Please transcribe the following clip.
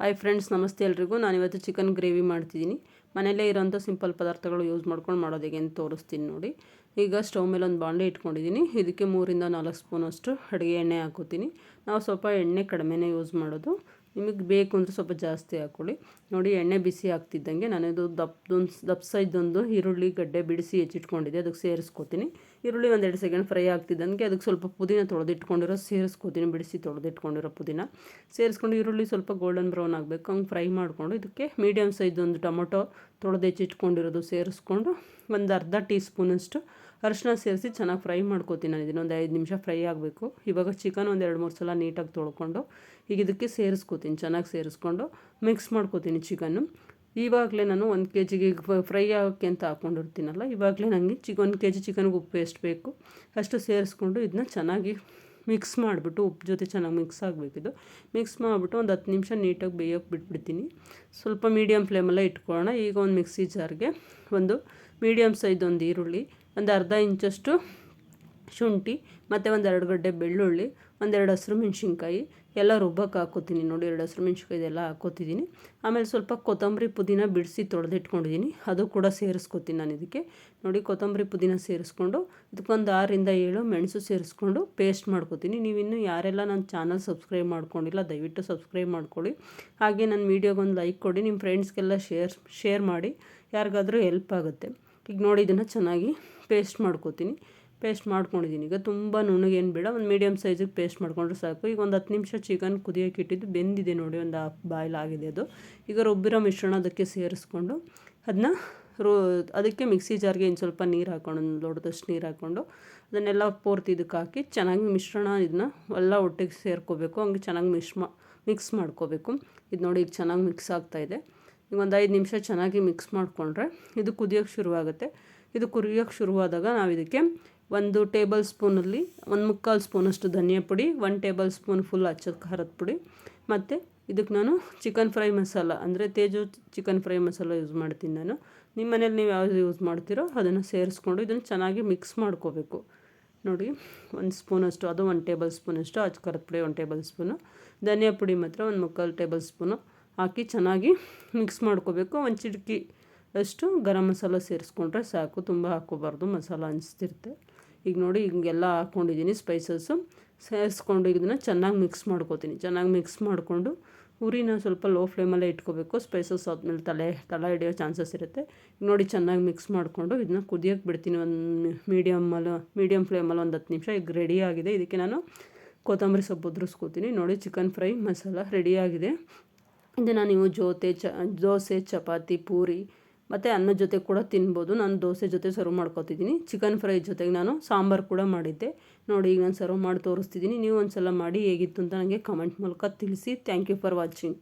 Hi friends ನಮಸ್ತೆ ಎಲ್ರಿಗೂ. ನಾನಿವತ್ತು ಚಿಕನ್ ಗ್ರೇವಿ ಮಾಡ್ತಿದ್ದೀನಿ. ಮನೆಯಲ್ಲೇ ಇರೋಂಥ ಸಿಂಪಲ್ ಪದಾರ್ಥಗಳು ಯೂಸ್ ಮಾಡ್ಕೊಂಡು ಮಾಡೋದು ಹೇಗೆ ಅಂತ ತೋರಿಸ್ತೀನಿ ನೋಡಿ. ಈಗ ಸ್ಟವ್ ಮೇಲೆ ಒಂದು ಬಾಂಡೆ ಇಟ್ಕೊಂಡಿದ್ದೀನಿ. ಇದಕ್ಕೆ ಮೂರಿಂದ ನಾಲ್ಕು ಸ್ಪೂನಷ್ಟು ಅಡುಗೆ ಎಣ್ಣೆ ಹಾಕೋತೀನಿ ನಾವು ಸ್ವಲ್ಪ ಎಣ್ಣೆ ಕಡಿಮೆನೇ ಯೂಸ್ ಮಾಡೋದು. ನಿಮಗೆ ಬೇಕು ಅಂದರೆ ಸ್ವಲ್ಪ ಜಾಸ್ತಿ ಹಾಕ್ಕೊಳ್ಳಿ. ನೋಡಿ, ಎಣ್ಣೆ ಬಿಸಿ ಆಗ್ತಿದ್ದಂಗೆ ನಾನಿದು ದಪ್ಪದೊಂದು ದಪ್ಪ ಸೈಜೊಂದು ಈರುಳ್ಳಿ, ಗಡ್ಡೆ ಬಿಡಿಸಿ ಹೆಚ್ಚಿಟ್ಕೊಂಡಿದ್ದೆ. ಅದಕ್ಕೆ ಸೇರಿಸ್ಕೊತೀನಿ. ಈರುಳ್ಳಿ ಒಂದೆರಡು ಸೆಕೆಂಡ್ ಫ್ರೈ ಆಗ್ತಿದ್ದಂಗೆ ಅದಕ್ಕೆ ಸ್ವಲ್ಪ ಪುದೀನ ತೊಳೆದಿಟ್ಕೊಂಡಿರೋ ಸೇರಿಸ್ಕೋತೀನಿ, ಬಿಡಿಸಿ ತೊಳೆದಿಟ್ಕೊಂಡಿರೋ ಪುದೀನ. ಸೇರಿಸ್ಕೊಂಡು ಈರುಳ್ಳಿ ಸ್ವಲ್ಪ ಗೋಲ್ಡನ್ ಬ್ರೌನ್ ಆಗಬೇಕು, ಹಂಗೆ ಫ್ರೈ ಮಾಡಿಕೊಂಡು ಇದಕ್ಕೆ ಮೀಡಿಯಮ್ ಸೈಜ್ ಟೊಮೊಟೊ ತೊಳೆದೆಚ್ಚಿಟ್ಕೊಂಡಿರೋದು ಸೇರಿಸ್ಕೊಂಡು ಒಂದು ಅರ್ಧ ಟೀ ಸ್ಪೂನಷ್ಟು ಅರಿಶಿನ ಸೇರಿಸಿ ಚೆನ್ನಾಗಿ ಫ್ರೈ ಮಾಡ್ಕೋತೀನಿ ನಾನು. ಇದನ್ನು ಒಂದು ಐದು ನಿಮಿಷ ಫ್ರೈ ಆಗಬೇಕು. ಇವಾಗ ಚಿಕನ್ ಒಂದು ಎರಡು ಮೂರು ಸಲ ನೀಟಾಗಿ ತೊಳ್ಕೊಂಡು ಈಗ ಇದಕ್ಕೆ ಸೇರಿಸ್ಕೋತೀನಿ, ಚೆನ್ನಾಗಿ ಸೇರಿಸ್ಕೊಂಡು ಮಿಕ್ಸ್ ಮಾಡ್ಕೋತೀನಿ ಚಿಕನ್ನು ಇವಾಗಲೇ ನಾನು ಒಂದು ಕೆ ಜಿಗೆ ಫ್ರೈ ಆಗೋಕ್ಕೆ ಅಂತ ಹಾಕ್ಕೊಂಡಿರ್ತೀನಲ್ಲ ಇವಾಗಲೇ ನನಗೆ ಚಿಕ್, ಒಂದು ಕೆ ಜಿ ಚಿಕನ್ಗೆ ಉಪ್ಪು ಎಷ್ಟು ಬೇಕು, ಅಷ್ಟು ಸೇರಿಸ್ಕೊಂಡು ಇದನ್ನ ಚೆನ್ನಾಗಿ ಮಿಕ್ಸ್ ಮಾಡಿಬಿಟ್ಟು ಉಪ್ಪು ಜೊತೆ ಚೆನ್ನಾಗಿ ಮಿಕ್ಸ್ ಆಗಬೇಕಿದು ಮಿಕ್ಸ್ ಮಾಡಿಬಿಟ್ಟು ಒಂದು ಹತ್ತು ನಿಮಿಷ ನೀಟಾಗಿ ಬೇಯೋಕ್ಕೆ ಬಿಟ್ಬಿಡ್ತೀನಿ. ಸ್ವಲ್ಪ ಮೀಡಿಯಮ್ ಫ್ಲೇಮಲ್ಲೇ ಇಟ್ಕೊಳ್ಳೋಣ. ಈಗ ಒಂದು ಮಿಕ್ಸಿ ಜಾರ್ಗೆ ಒಂದು ಮೀಡಿಯಮ್ ಸೈಜ್ ಒಂದು ಈರುಳ್ಳಿ, ಒಂದು ಅರ್ಧ ಇಂಚಷ್ಟು ಶುಂಠಿ, ಮತ್ತು ಒಂದು ಎರಡು ಗಡ್ಡೆ ಬೆಳ್ಳುಳ್ಳಿ ಒಂದೆರಡು ಹಸಿರು ಮೆಣಸಿನ್ಕಾಯಿ ಎಲ್ಲ ರುಬ್ಬಕ್ಕೆ ಹಾಕೋತೀನಿ ನೋಡಿ, ಎರಡು ಹಸಿರು ಮೆಣಸಿನ್ಕಾಯಿ ಇದೆಲ್ಲ ಹಾಕೋತಿದ್ದೀನಿ ಆಮೇಲೆ ಸ್ವಲ್ಪ ಕೊತ್ತಂಬರಿ ಪುದೀನ ಬಿಡಿಸಿ ತೊಳೆದಿಟ್ಕೊಂಡಿದ್ದೀನಿ. ಅದು ಕೂಡ ಸೇರಿಸ್ಕೊತೀನಿ ನಾನು ಇದಕ್ಕೆ. ನೋಡಿ, ಕೊತ್ತಂಬರಿ ಪುದೀನ ಸೇರಿಸ್ಕೊಂಡು, ಇದಕ್ಕೊಂದು ಆರರಿಂದ ಏಳು ಮೆಣಸು ಸೇರಿಸ್ಕೊಂಡು ಪೇಸ್ಟ್ ಮಾಡ್ಕೋತೀನಿ. ನೀವಿನ್ನೂ ಯಾರೆಲ್ಲ ನನ್ನ ಚಾನಲ್ ಸಬ್ಸ್ಕ್ರೈಬ್ ಮಾಡ್ಕೊಂಡಿಲ್ಲ, ದಯವಿಟ್ಟು ಸಬ್ಸ್ಕ್ರೈಬ್ ಮಾಡ್ಕೊಳ್ಳಿ. ಹಾಗೆ ನನ್ನ ವೀಡಿಯೋಗೊಂದು ಲೈಕ್ ಕೊಡಿ, ನಿಮ್ಮ ಫ್ರೆಂಡ್ಸ್ಗೆಲ್ಲ ಶೇರ್ ಶೇರ್ ಮಾಡಿ, ಯಾರಿಗಾದರೂ ಹೆಲ್ಪ್ ಆಗುತ್ತೆ. ಈಗ ನೋಡಿ, ಇದನ್ನು ಚೆನ್ನಾಗಿ ಪೇಸ್ಟ್ ಮಾಡ್ಕೋತೀನಿ. ಪೇಸ್ಟ್ ಮಾಡ್ಕೊಂಡಿದ್ದೀನಿ ಈಗ ತುಂಬ ನುಣ್ಣಗೇನು ಬೇಡ, ಒಂದು ಮೀಡಿಯಮ್ ಸೈಜಿಗೆ ಪೇಸ್ಟ್ ಮಾಡ್ಕೊಂಡ್ರೆ ಸಾಕು. ಈಗ ಒಂದು ಹತ್ತು ನಿಮಿಷ ಚಿಕನ್ ಕುದಿಯೋಕೆ ಇಟ್ಟಿದ್ದು ಬೆಂದಿದೆ ನೋಡಿ, ಒಂದು ಬಾಯ್ಲ್ ಆಗಿದೆ ಅದು. ಈಗ ರುಬ್ಬಿರೋ ಮಿಶ್ರಣ ಅದಕ್ಕೆ ಸೇರಿಸ್ಕೊಂಡು ಅದನ್ನ ರೋ, ಅದಕ್ಕೆ ಮಿಕ್ಸಿ ಜಾರ್ಗೆ ಇನ್ನು ಸ್ವಲ್ಪ ನೀರು ಹಾಕೊಂಡು, ಒಂದು ನೀರು ಹಾಕ್ಕೊಂಡು ಅದನ್ನೆಲ್ಲ ಪೂರ್ತಿ ಇದಕ್ಕೆ ಹಾಕಿ ಚೆನ್ನಾಗಿ ಮಿಶ್ರಣ ಇದನ್ನ ಎಲ್ಲ ಒಟ್ಟಿಗೆ ಸೇರ್ಕೋಬೇಕು. ಹಂಗೆ ಚೆನ್ನಾಗಿ ಮಿಶ್ ಮಿಕ್ಸ್ ಮಾಡ್ಕೋಬೇಕು. ಇದು ನೋಡಿ ಈಗ ಚೆನ್ನಾಗಿ ಮಿಕ್ಸ್ ಆಗ್ತಾಯಿದೆ ಈಗ ಒಂದು ಐದು ನಿಮಿಷ ಚೆನ್ನಾಗಿ ಮಿಕ್ಸ್ ಮಾಡಿಕೊಂಡ್ರೆ ಇದು ಕುದಿಯೋಕ್ಕೆ ಶುರುವಾಗುತ್ತೆ. ಇದು ಕುದಿಯೋಕ್ಕೆ ಶುರುವಾದಾಗ ನಾವು ಇದಕ್ಕೆ ಒಂದು ಟೇಬಲ್ ಸ್ಪೂನಲ್ಲಿ ಒಂದು ಮುಕ್ಕಾಲು ಸ್ಪೂನಷ್ಟು ಧನಿಯಾ ಪುಡಿ ಒನ್ ಟೇಬಲ್ ಸ್ಪೂನ್ ಫುಲ್ ಹಚ್ಚದ ಖಾರದ ಪುಡಿ. ಮತ್ತು ಇದಕ್ಕೆ ನಾನು ಚಿಕನ್ ಫ್ರೈ ಮಸಾಲ, ಅಂದರೆ Teju chicken fry masala use ಮಾಡ್ತೀನಿ ನಾನು. ನಿಮ್ಮ ಮನೇಲಿ ನೀವು ಯಾವುದು ಯೂಸ್ ಮಾಡ್ತೀರೋ ಅದನ್ನು ಸೇರಿಸ್ಕೊಂಡು ಇದನ್ನು ಚೆನ್ನಾಗಿ ಮಿಕ್ಸ್ ಮಾಡ್ಕೋಬೇಕು. ನೋಡಿ, ಒಂದು ಸ್ಪೂನಷ್ಟು ಅದು ಒಂದು ಟೇಬಲ್ ಸ್ಪೂನಷ್ಟು ಅಚ್ಚ ಖಾರದ ಪುಡಿ ಒಂದು ಟೇಬಲ್ ಸ್ಪೂನು. ಧನಿಯಾ ಪುಡಿ ಮಾತ್ರ ಒಂದು ಮುಕ್ಕಾಲು ಟೇಬಲ್ ಸ್ಪೂನು ಹಾಕಿ ಚೆನ್ನಾಗಿ ಮಿಕ್ಸ್ ಮಾಡ್ಕೋಬೇಕು. ಒಂದು ಚಿಟಕಿ ಅಷ್ಟು ಗರಂ ಮಸಾಲ ಸೇರಿಸ್ಕೊಂಡ್ರೆ ಸಾಕು. ತುಂಬ ಹಾಕ್ಕೋಬಾರ್ದು ಮಸಾಲ ಅನಿಸ್ತಿರುತ್ತೆ. ಈಗ ನೋಡಿ, ಹಿಂಗೆಲ್ಲ ಹಾಕ್ಕೊಂಡಿದ್ದೀನಿ ಸ್ಪೈಸಸ್ಸು ಸೇರಿಸ್ಕೊಂಡು ಇದನ್ನು ಚೆನ್ನಾಗಿ ಮಿಕ್ಸ್ ಮಾಡ್ಕೋತೀನಿ. ಚೆನ್ನಾಗಿ ಮಿಕ್ಸ್ ಮಾಡಿಕೊಂಡು ಉರಿನ ಸ್ವಲ್ಪ ಲೋ ಫ್ಲೇಮಲ್ಲೇ ಇಟ್ಕೋಬೇಕು. ಸ್ಪೈಸಸ್ ಆದಮೇಲೆ ತಲೆ ತಲೆ ಹಿಡಿಯೋ ಚಾನ್ಸಸ್ ಇರುತ್ತೆ. ನೋಡಿ, ಚೆನ್ನಾಗಿ ಮಿಕ್ಸ್ ಮಾಡಿಕೊಂಡು ಇದನ್ನ ಕುದಿಯೋಕ್ಕೆ ಬಿಡ್ತೀನಿ. ಒಂದು ಮೀಡಿಯಮ್ಮಲ್ಲಿ ಮೀಡಿಯಮ್ ಫ್ಲೇಮಲ್ಲಿ ಒಂದು ಹತ್ತು ನಿಮಿಷ. ಈಗ ಆಗಿದೆ. ಇದಕ್ಕೆ ನಾನು ಕೊತ್ತಂಬರಿ ಸೊಪ್ಪು ಉದುರಿಸ್ಕೋತೀನಿ. ನೋಡಿ ಚಿಕನ್ ಫ್ರೈ ಮಸಾಲ ರೆಡಿಯಾಗಿದೆ ಇದನ್ನು ನೀವು ಜೋತೆ, ಚ, ದೋಸೆ, ಚಪಾತಿ, ಪೂರಿ ಮತ್ತು ಅನ್ನದ ಜೊತೆ ಕೂಡ ತಿನ್ಬೋದು. ನಾನು ದೋಸೆ ಜೊತೆ ಸರ್ವ್ ಮಾಡ್ಕೊತಿದ್ದೀನಿ ಚಿಕನ್ ಫ್ರೈ ಜೊತೆಗೆ ನಾನು ಸಾಂಬಾರು ಕೂಡ ಮಾಡಿದ್ದೆ. ನೋಡಿ ಈಗ ನಾನು ಸರ್ವ್ ಮಾಡಿ ತೋರಿಸ್ತಿದ್ದೀನಿ ನೀವು ಒಂದು ಸಲ ಮಾಡಿ ಹೇಗಿತ್ತು ಅಂತ ನನಗೆ ಕಮೆಂಟ್ ಮೂಲಕ ತಿಳಿಸಿ. Thank you for watching